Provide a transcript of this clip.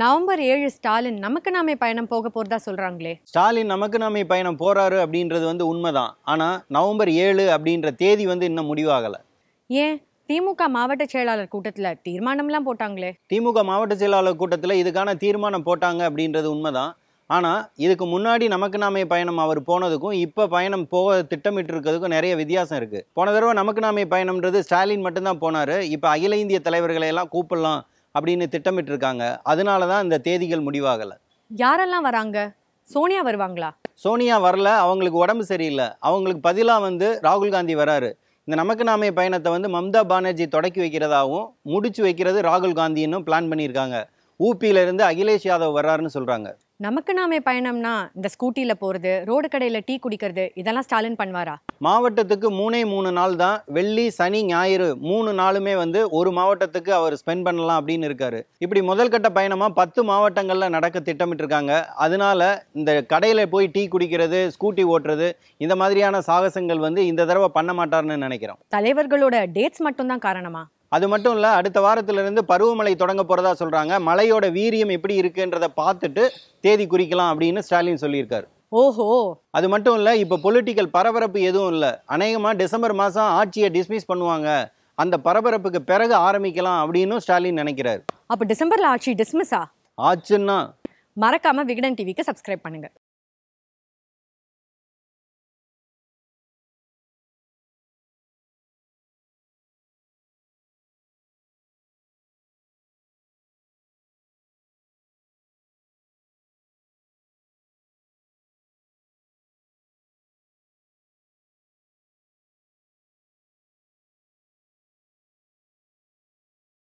November ஏழு ஸ்டாலின் நமக்கு நாமே பயணம் போக போறதா சொல்றாங்களே? ஸ்டாலின் நமக்கு நாமே பயணம் போறாரு அப்படின்றது வந்து உண்மைதான். ஆனா நவம்பர் ஏழு அப்படின்ற தேதி வந்து இன்னும் முடிவாகல. ஏன்? திமுக மாவட்ட செயலாளர் கூட்டத்துல தீர்மானம்லாம் போட்டாங்களே? திமுக மாவட்ட செயலாளர் கூட்டத்தில் இதுக்கான தீர்மானம் போட்டாங்க அப்படின்றது உண்மைதான். ஆனால் இதுக்கு முன்னாடி நமக்கு நாமே பயணம் அவர் போனதுக்கும் இப்போ பயணம் போக திட்டமிட்டு இருக்கிறதுக்கும் நிறைய வித்தியாசம் இருக்குது போன தடவை நமக்கு நாமே பயணம்ன்றது ஸ்டாலின் மட்டும்தான் போனார். இப்போ அகில இந்திய தலைவர்களை எல்லாம் கூப்பிடலாம் அப்படின்னு திட்டமிட்டு இருக்காங்க அதனால தான் இந்த தேதிகள் முடிவாகலை. யாரெல்லாம் வராங்க? சோனியா வருவாங்களா? சோனியா வரல அவங்களுக்கு உடம்பு சரியில்லை. அவங்களுக்கு பதிலாக வந்து ராகுல் காந்தி வராரு. இந்த நமக்கு நாமே பயணத்தை வந்து மம்தா பானர்ஜி தொடக்கி வைக்கிறதாவும் முடிச்சு வைக்கிறது ராகுல் காந்தின்னு பிளான் பண்ணியிருக்காங்க. ஊபியில இருந்து அகிலேஷ் யாதவ் வர்றாருன்னு சொல்றாங்க. நமக்கு நாமே பயணம்னா இந்த ஸ்கூட்டில போறது ரோடு கடையில டீ குடிக்கிறது இதெல்லாம் ஸ்டாலின் பண்ணுவாரா? மாவட்டத்துக்கு மூணே மூணு நாள் தான் வெள்ளி சனி ஞாயிறு மூணு நாளுமே வந்து ஒரு மாவட்டத்துக்கு அவர் ஸ்பெண்ட் பண்ணலாம் அப்படின்னு இருக்காரு. இப்படி முதல் கட்ட பயணமா பத்து மாவட்டங்கள்ல நடக்க திட்டமிட்டிருக்காங்க. அதனால இந்த கடையில போய் டீ குடிக்கிறது ஸ்கூட்டி ஓட்டுறது இந்த மாதிரியான சாகசங்கள் வந்து இந்த தடவை பண்ண மாட்டார்னு நினைக்கிறோம். தலைவர்களோட டேட்ஸ் மட்டும்தான் காரணமா? அது மட்டும் இல்ல அடுத்த வாரத்துல இருந்து பருவமழை தொடங்க போறதா சொல்றாங்க. மழையோட வீரியம் எப்படி இருக்குன்றத பார்த்துட்டு தேதி குறிக்கலாம் அப்படின்னு ஸ்டாலின் சொல்லியிருக்காரு. ஓஹோ. அது மட்டும் இல்ல இப்ப பொலிட்டிக்கல் பரபரப்பு எதுவும் இல்ல. அநேகமா டிசம்பர் மாசம் ஆட்சியை டிஸ்மிஸ் பண்ணுவாங்க. அந்த பரபரப்புக்கு பிறகு ஆரம்பிக்கலாம் அப்படின்னு ஸ்டாலின் நினைக்கிறார். அப்ப டிசம்பர்ல ஆட்சி டிஸ்மிஸா ஆச்சுன்னா? மறக்காம விகடன் டிவிக்கு சப்ஸ்கிரைப் பண்ணுங்க.